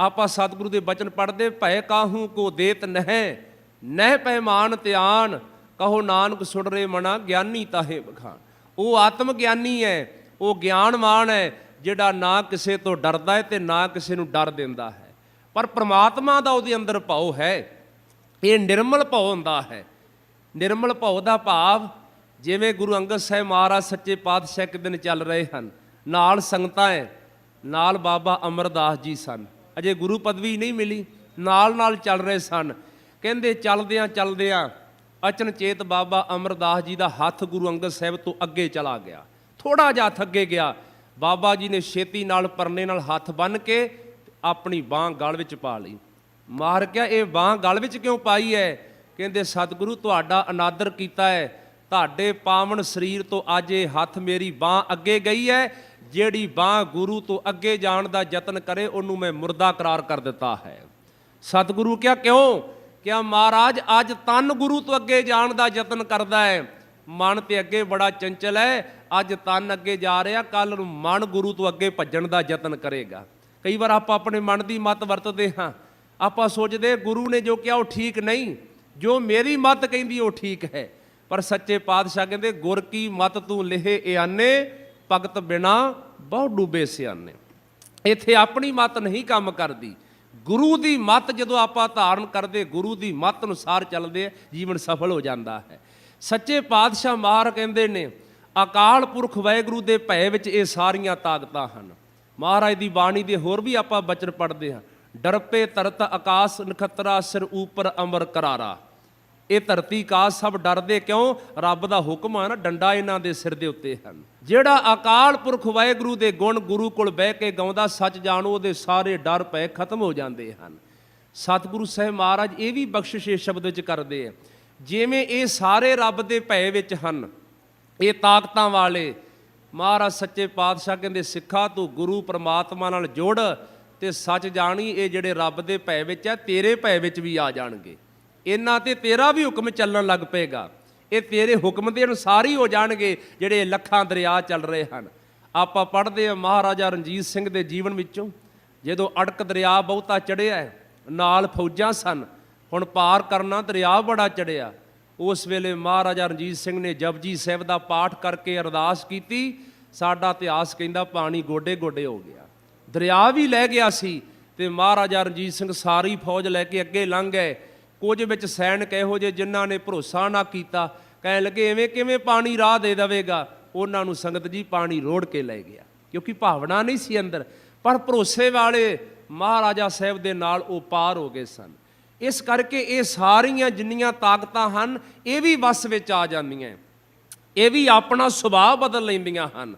ਆਪਾਂ ਸਤਿਗੁਰੂ ਦੇ ਬਚਨ ਪੜ੍ਹਦੇ ਭੈ ਕਾਹੂ ਕੋ ਦੇਤ ਨਹਿ? ਨਹਿ ਪੈਮਾਨ ਧਿਆਨ, ਕਹੋ ਨਾਨਕ ਸੁਣ ਰੇ ਮਣਾ ਗਿਆਨੀ ਤਾਹੇ ਬਖਾਨ ਉਹ ਆਤਮ ਗਿਆਨੀ ਹੈ ਉਹ ਗਿਆਨਵਾਨ ਹੈ ਜਿਹੜਾ ਨਾ ਕਿਸੇ ਤੋਂ ਡਰਦਾ ਹੈ ਤੇ ਨਾ ਕਿਸੇ ਨੂੰ ਡਰ ਦਿੰਦਾ ਹੈ। ਪਰ ਪ੍ਰਮਾਤਮਾ ਦਾ ਉਹਦੇ ਅੰਦਰ ਭਾਉ ਹੈ, ਇਹ ਨਿਰਮਲ ਭਾਉ ਹੁੰਦਾ ਹੈ। ਨਿਰਮਲ ਭਾਉ ਦਾ ਭਾਵ, ਜਿਵੇਂ ਗੁਰੂ ਅੰਗਦ ਸਾਹਿਬ ਮਹਾਰਾਜ ਸੱਚੇ ਪਾਤਸ਼ਾਹ ਇੱਕ ਦਿਨ ਚੱਲ ਰਹੇ ਹਨ, ਨਾਲ ਸੰਗਤਾਂ ਹੈ ਨਾਲ ਬਾਬਾ ਅਮਰਦਾਸ ਜੀ ਸਨ। ਅਜੇ ਗੁਰੂ ਪਦਵੀ ਨਹੀਂ ਮਿਲੀ, ਨਾਲ ਨਾਲ ਚੱਲ ਰਹੇ ਸਨ। ਕਹਿੰਦੇ ਚੱਲਦਿਆਂ ਚੱਲਦਿਆਂ ਅਚਨਚੇਤ ਬਾਬਾ ਅਮਰਦਾਸ ਜੀ ਦਾ ਹੱਥ ਗੁਰੂ ਅੰਗਦ ਸਾਹਿਬ ਤੋਂ ਅੱਗੇ ਚਲਾ ਗਿਆ। ਥੋੜਾ ਜਿਹਾ ਹੱਥ ਅੱਗੇ ਗਿਆ। ਬਾਬਾ ਜੀ ਨੇ ਛੇਤੀ ਨਾਲ ਪਰਨੇ ਨਾਲ ਹੱਥ ਬੰਨ ਕੇ ਆਪਣੀ ਬਾਹ ਗਲ ਵਿੱਚ ਪਾ ਲਈ। ਮਾਰ ਕਿਹਾ, ਇਹ ਬਾਹ ਗਲ ਵਿੱਚ ਕਿਉਂ ਪਾਈ ਹੈ ਕਹਿੰਦੇ, ਸਤਿਗੁਰੂ ਤੁਹਾਡਾ ਅਨਾਦਰ ਕੀਤਾ ਹੈ ਤੁਹਾਡੇ ਪਾਵਨ ਸਰੀਰ ਤੋਂ ਅੱਜ ਇਹ ਹੱਥ ਮੇਰੀ ਬਾਹ ਅੱਗੇ ਗਈ ਹੈ। ਜਿਹੜੀ ਬਾਹ ਗੁਰੂ ਤੋਂ ਅੱਗੇ ਜਾਣ ਦਾ ਯਤਨ ਕਰੇ, ਉਹਨੂੰ ਮੈਂ ਮੁਰਦਾ ਕਰਾਰ ਕਰ ਦਿੱਤਾ ਹੈ। ਸਤਿਗੁਰੂ ਕਿਹਾ ਕਿਉਂ? ਕਿਹਾ ਮਹਾਰਾਜ ਅੱਜ ਤਨ ਗੁਰੂ ਤੋਂ ਅੱਗੇ ਜਾਣ ਦਾ ਯਤਨ ਕਰਦਾ ਹੈ? ਮਨ ਤੇ ਅੱਗੇ ਬੜਾ ਚੰਚਲ ਹੈ। ਅੱਜ ਤਨ ਅੱਗੇ ਜਾ ਰਿਹਾ ਕੱਲ ਨੂੰ ਮਨ ਗੁਰੂ ਤੋਂ ਅੱਗੇ ਭੱਜਣ ਦਾ ਯਤਨ ਕਰੇਗਾ। ਕਈ ਵਾਰ ਆਪਾਂ ਆਪਣੇ ਮਨ ਦੀ ਮਤ ਵਰਤਦੇ ਹਾਂ। ਆਪਾਂ ਸੋਚਦੇ ਗੁਰੂ ਨੇ ਜੋ ਕਿਹਾ ਉਹ ਠੀਕ ਨਹੀਂ। ਜੋ ਮੇਰੀ ਮਤ ਕਹਿੰਦੀ ਉਹ ਠੀਕ ਹੈ। ਪਰ ਸੱਚੇ ਪਾਤਸ਼ਾਹ ਕਹਿੰਦੇ, ਗੁਰ ਕੀ ਮਤ ਤੂੰ ਲਿਹੇ ਇਆਨੇ, ਭਗਤ ਬਿਨਾ ਬਹੁ ਡੂਬੇ ਸਿਆਨੇ। ਇੱਥੇ ਆਪਣੀ ਮਤ ਨਹੀਂ ਕੰਮ ਕਰਦੀ। ਗੁਰੂ ਦੀ ਮਤ ਜਦੋਂ ਆਪਾਂ ਧਾਰਨ ਕਰਦੇ, ਗੁਰੂ ਦੀ ਮਤ ਅਨੁਸਾਰ ਚੱਲਦੇ ਆ, ਜੀਵਨ ਸਫਲ ਹੋ ਜਾਂਦਾ ਹੈ। ਸੱਚੇ ਪਾਤਸ਼ਾਹ ਮਾਰ ਕਹਿੰਦੇ ਨੇ, ਅਕਾਲ ਪੁਰਖ ਵਾਹਿਗੁਰੂ ਦੇ ਭੈ ਵਿੱਚ ਇਹ ਸਾਰੀਆਂ ਤਾਕਤਾਂ ਹਨ। ਮਹਾਰਾਜ ਦੀ ਬਾਣੀ ਦੇ ਹੋਰ ਵੀ ਆਪਾਂ ਬਚਨ ਪੜ੍ਹਦੇ ਹਾਂ। ਡਰਪੇ ਤਰਤ ਆਕਾਸ਼ ਨਖਤਰਾ ਸਿਰ ਉਪਰ ਅਮਰ ਕਰਾਰਾ। ਇਹ ਧਰਤੀ ਕਾਸ ਸਭ ਡਰਦੇ ਕਿਉਂ? ਰੱਬ ਦਾ ਹੁਕਮ ਆ ਨਾ, ਡੰਡਾ ਇਹਨਾਂ ਦੇ ਸਿਰ ਦੇ ਉੱਤੇ ਹਨ। ਜਿਹੜਾ ਅਕਾਲ ਪੁਰਖ ਵਾਹਿਗੁਰੂ ਦੇ ਗੁਣ ਗੁਰੂ ਕੋਲ ਬਹਿ ਕੇ ਗਾਉਂਦਾ, ਸੱਚ ਜਾਣੋ, ਉਹਦੇ ਸਾਰੇ ਡਰ ਪਏ, ਖਤਮ ਹੋ ਜਾਂਦੇ ਹਨ। ਸਤਿਗੁਰੂ ਸਾਹਿਬ ਮਹਾਰਾਜ ਇਹ ਵੀ ਬਖਸ਼ਿਸ਼ ਇਸ ਸ਼ਬਦ ਵਿੱਚ ਕਰਦੇ ਆ। ਜਿਵੇਂ ਇਹ ਸਾਰੇ ਰੱਬ ਦੇ ਭੈ ਵਿੱਚ ਹਨ, ਇਹ ਤਾਕਤਾਂ ਵਾਲੇ, ਮਹਾਰਾਜ ਸੱਚੇ ਪਾਤਸ਼ਾਹ ਕਹਿੰਦੇ, ਸਿੱਖਾ ਤੂੰ ਗੁਰੂ ਪਰਮਾਤਮਾ ਨਾਲ ਜੋੜ ਤੇ ਸੱਚ ਜਾਣੀ, ਇਹ ਜਿਹੜੇ ਰੱਬ ਦੇ ਭੈ ਵਿੱਚ ਆ, ਤੇਰੇ ਭੈ ਵਿੱਚ ਵੀ ਆ ਜਾਣਗੇ। ਇਹਨਾਂ ਤੇ ਤੇਰਾ ਵੀ ਹੁਕਮ ਚੱਲਣ ਲੱਗ ਪਏਗਾ। ਇਹ ਤੇਰੇ ਹੁਕਮ ਦੇ ਅਨੁਸਾਰ ਹੀ ਹੋ ਜਾਣਗੇ ਜਿਹੜੇ ਲੱਖਾਂ ਦਰਿਆ ਚੱਲ ਰਹੇ ਹਨ। ਆਪਾਂ ਪੜ੍ਹਦੇ ਹਾਂ ਮਹਾਰਾਜਾ ਰਣਜੀਤ ਸਿੰਘ ਦੇ ਜੀਵਨ ਵਿੱਚੋਂ, ਜਦੋਂ ਅੜਕ ਦਰਿਆ ਬਹੁਤਾ ਚੜਿਆ ਨਾਲ ਫੌਜਾਂ ਸਨ, ਹੁਣ ਪਾਰ ਕਰਨਾ ਦਰਿਆ ਬੜਾ ਚੜਿਆ ਉਸ ਵੇਲੇ ਮਹਾਰਾਜਾ ਰਣਜੀਤ ਸਿੰਘ ਨੇ ਜਪਜੀ ਸਾਹਿਬ ਦਾ ਪਾਠ ਕਰਕੇ ਅਰਦਾਸ ਕੀਤੀ, ਸਾਡਾ ਇਤਿਹਾਸ ਕਹਿੰਦਾ ਪਾਣੀ ਗੋਡੇ ਗੋਡੇ ਹੋ ਗਿਆ। ਦਰਿਆ ਵੀ ਲੈ ਗਿਆ ਸੀ ਤੇ ਮਹਾਰਾਜਾ ਰਣਜੀਤ ਸਿੰਘ ਸਾਰੀ ਫੌਜ ਲੈ ਕੇ ਅੱਗੇ ਲੰਘ ਗਏ। ਕੁਝ ਵਿੱਚ ਸੈਨਿਕ ਇਹੋ ਜਿਹੇ ਜਿਨ੍ਹਾਂ ਨੇ ਭਰੋਸਾ ਨਾ ਕੀਤਾ, ਕਹਿਣ ਲੱਗੇ, ਐਵੇਂ ਕਿਵੇਂ ਪਾਣੀ ਰਾਹ ਦੇ ਦੇਵੇਗਾ? ਉਹਨਾਂ ਨੂੰ ਸੰਗਤ ਜੀ ਪਾਣੀ ਰੋੜ ਕੇ ਲੈ ਗਿਆ, ਕਿਉਂਕਿ ਭਾਵਨਾ ਨਹੀਂ ਸੀ ਅੰਦਰ, ਪਰ ਭਰੋਸੇ ਵਾਲੇ ਮਹਾਰਾਜਾ ਸਾਹਿਬ ਦੇ ਨਾਲ ਉਹ ਪਾਰ ਹੋ ਗਏ ਸਨ। ਇਸ ਕਰਕੇ ਇਹ ਸਾਰੀਆਂ ਜਿੰਨੀਆਂ ਤਾਕਤਾਂ ਹਨ, ਇਹ ਵੀ ਵਸ ਵਿੱਚ ਆ ਜਾਂਦੀਆਂ, ਇਹ ਵੀ ਆਪਣਾ ਸੁਭਾਅ ਬਦਲ ਲੈਂਦੀਆਂ ਹਨ।